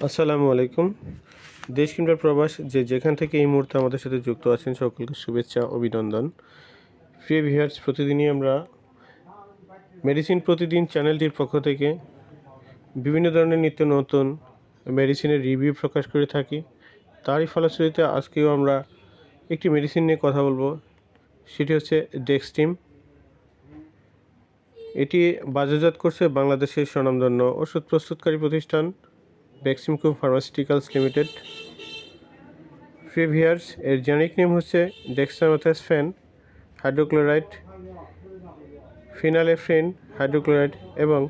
আসসালামু আলাইকুম। দেশ কিংবা প্রবাস যে যেখান থেকে এই মুহূর্তে আমাদের সাথে যুক্ত আছেন, সকলকে শুভেচ্ছা, অভিনন্দন। প্রিয় ভিউয়ার্স, প্রতিদিনই আমরা মেডিসিন প্রতিদিন চ্যানেলটির পক্ষ থেকে বিভিন্ন ধরনের নিত্য নতুন মেডিসিনের রিভিউ প্রকাশ করে থাকি। তারই ফলশ্রুতিতে আজকেও আমরা একটি মেডিসিন নিয়ে কথা বলব। সেটি হচ্ছে ডেক্সটিম। এটি বাজারজাত করছে বাংলাদেশের স্বনামধন্য ওষুধ প্রস্তুতকারী প্রতিষ্ঠান বেক্সিমকো ফার্মাসিউটিক্যালস লিমিটেড প্রিভিয়ার্স এর জেনিক নেম হচ্ছে ডেক্সামেথাসফেন হাইড্রোক্লোরাইড ফিনালেফ্রেন হাইড্রোক্লোরাইড এবং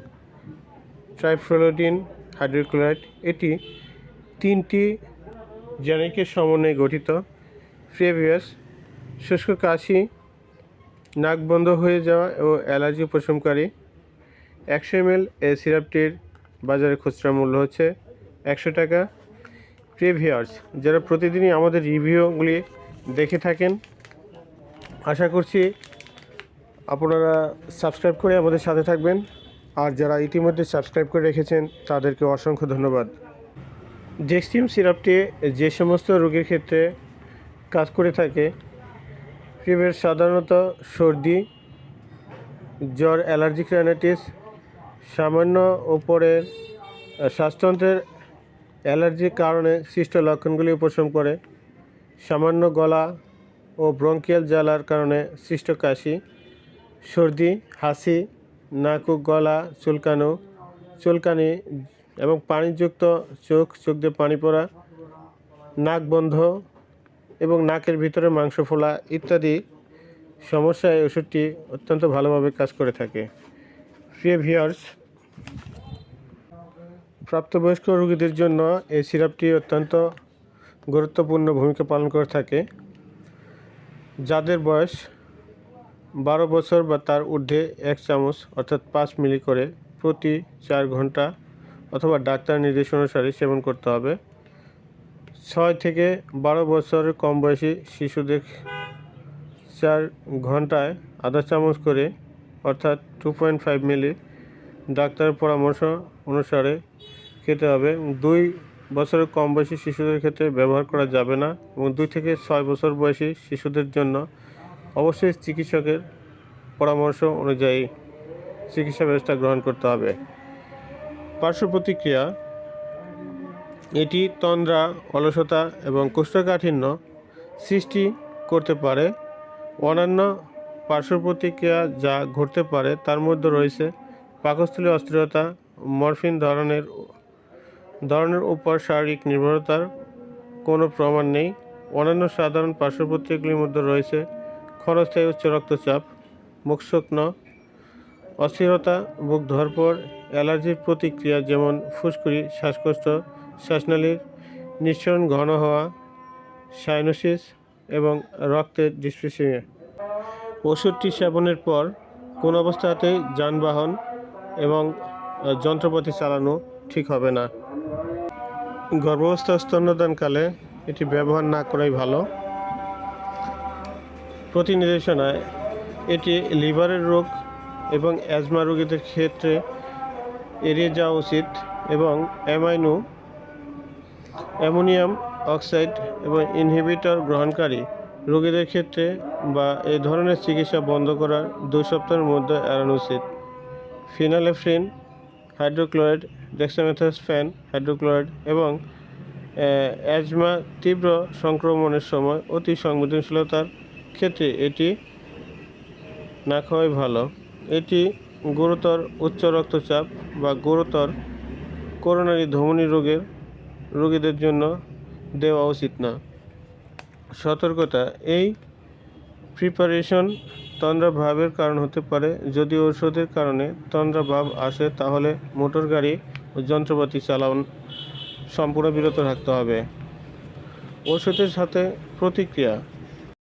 ট্রাইফ্লোডিন হাইড্রোক্লোরাইড এটি তিনটি জেনিকের সমন্বয়ে গঠিত। প্রিভিয়াস শুষ্ক কাশি, নাক বন্ধ হয়ে যাওয়া ও অ্যালার্জি উপশমকারী। একশো এমএল এই সিরাপটির বাজারে খুচরা মূল্য হচ্ছে একশো টাকা প্রিভিয়ার্স। যারা প্রতিদিনই আমাদের রিভিউগুলি দেখে থাকেন আশা করছি আপনারা সাবস্ক্রাইব করে আমাদের সাথে থাকবেন। আর যারা ইতিমধ্যে সাবস্ক্রাইব করে রেখেছেন তাদেরকে অসংখ্য ধন্যবাদ। ডেক্সটিম সিরাপটি যে সমস্ত রোগীর ক্ষেত্রে কাজ করে থাকে প্রিভিয়াস সাধারণত সর্দি জ্বর অ্যালার্জিক রাইনাইটিস সামান্য উপরের আহ, শ্বাসতন্ত্রের অ্যালার্জির কারণে সৃষ্ট লক্ষণগুলি উপশম করে। সামান্য গলা ও ব্রঙ্কিয়াল জ্বালার কারণে সৃষ্ট কাশি, সর্দি, হাসি, নাকু, গলা, চুলকানো, চুলকানি এবং পানিযুক্ত চোখ চোখ দিয়ে পানি পড়া, নাক বন্ধ এবং নাকের ভিতরে মাংস ফোলা ইত্যাদি সমস্যায় ওষুধটি অত্যন্ত ভালোভাবে কাজ করে থাকে। প্রিয় ভিউয়ার্স প্রাপ্তবয়স্ক রোগীদের জন্য এই সিরাপটি অত্যন্ত গুরুত্বপূর্ণ ভূমিকা পালন করে থাকে। যাদের বয়স বারো বছর বা তার ঊর্ধ্বে এক চামচ অর্থাৎ পাঁচ মিলি করে প্রতি চার ঘণ্টা অথবা ডাক্তার নির্দেশ অনুসারে সেবন করতে হবে। ছয় থেকে বারো বছরের কম বয়সী শিশুদের চার ঘন্টায় আধা চামচ করে অর্থাৎ টু পয়েন্ট ফাইভ মিলি ডাক্তারের পরামর্শ অনুসারে খেতে হবে। দুই বছরের কম বয়সী শিশুদের ক্ষেত্রে ব্যবহার করা যাবে না এবং দুই থেকে ছয় বছর বয়সী শিশুদের জন্য অবশ্যই চিকিৎসকের পরামর্শ অনুযায়ী চিকিৎসা ব্যবস্থা গ্রহণ করতে হবে। পার্শ্ব প্রতিক্রিয়া, এটি তন্দ্রা, অলসতা এবং কোষ্ঠকাঠিন্য সৃষ্টি করতে পারে। অন্যান্য পার্শ্ব প্রতিক্রিয়া যা ঘটতে পারে তার মধ্যে রয়েছে পাকস্থলী অস্থিরতা, মরফিন ধরনের ধরনের উপর শারীরিক নির্ভরতার কোনো প্রমাণ নেই। অন্যান্য সাধারণ পার্শ্ব প্রতিক্রিয়াগুলির মধ্যে রয়েছে ক্ষণস্থায়ী উচ্চ রক্তচাপ, মুখ শুকনো, অস্থিরতা, বুক ধরপড় অ্যালার্জির প্রতিক্রিয়া যেমন ফুসকুড়ি, শ্বাসকষ্ট, শ্বাসনালীর নিঃসরণ ঘন হওয়া, সাইনোসিস এবং রক্তের ডিসপ্রেসিয়া ওষুধটি সেবনের পর কোন অবস্থাতেই যানবাহন এবং যন্ত্রপাতি চালানো ঠিক হবে না। গর্ভাবস্থা স্তন্যদানকালে এটি ব্যবহার না করাই ভালো। প্রতি নির্দেশনায় এটি লিভারের রোগ এবং অ্যাজমা রোগীদের ক্ষেত্রে এড়িয়ে যাওয়া উচিত এবং অ্যামাইনো অ্যামোনিয়াম অক্সাইড এবং ইনহিবিটর গ্রহণকারী রোগীদের ক্ষেত্রে বা এই ধরনের চিকিৎসা বন্ধ করার দুই সপ্তাহের মধ্যে এড়ানো উচিত। ফিনালেফ্রিন হাইড্রোক্লোরাইড ডেক্সামেথাসফ্যান হাইড্রোক্লোরাইড এবং অ্যাজমা তীব্র সংক্রমণের সময় অতি সংবেদনশীলতার ক্ষেত্রে এটি না খাওয়াই ভালো। এটি গুরুতর উচ্চ রক্তচাপ বা গুরুতর করোনারি ধমনী রোগের রোগীদের জন্য দেওয়া উচিত না। সতর্কতা, এই প্রিপারেশন তন্দ্রা ভাবের কারণ হতে পারে। যদি ঔষধের কারণে তন্দ্রা ভাব আসে, তাহলে মোটর গাড়ি ও যন্ত্রপাতি চালান সম্পূর্ণ বিরত রাখতে হবে। ওষুধের সাথে প্রতিক্রিয়া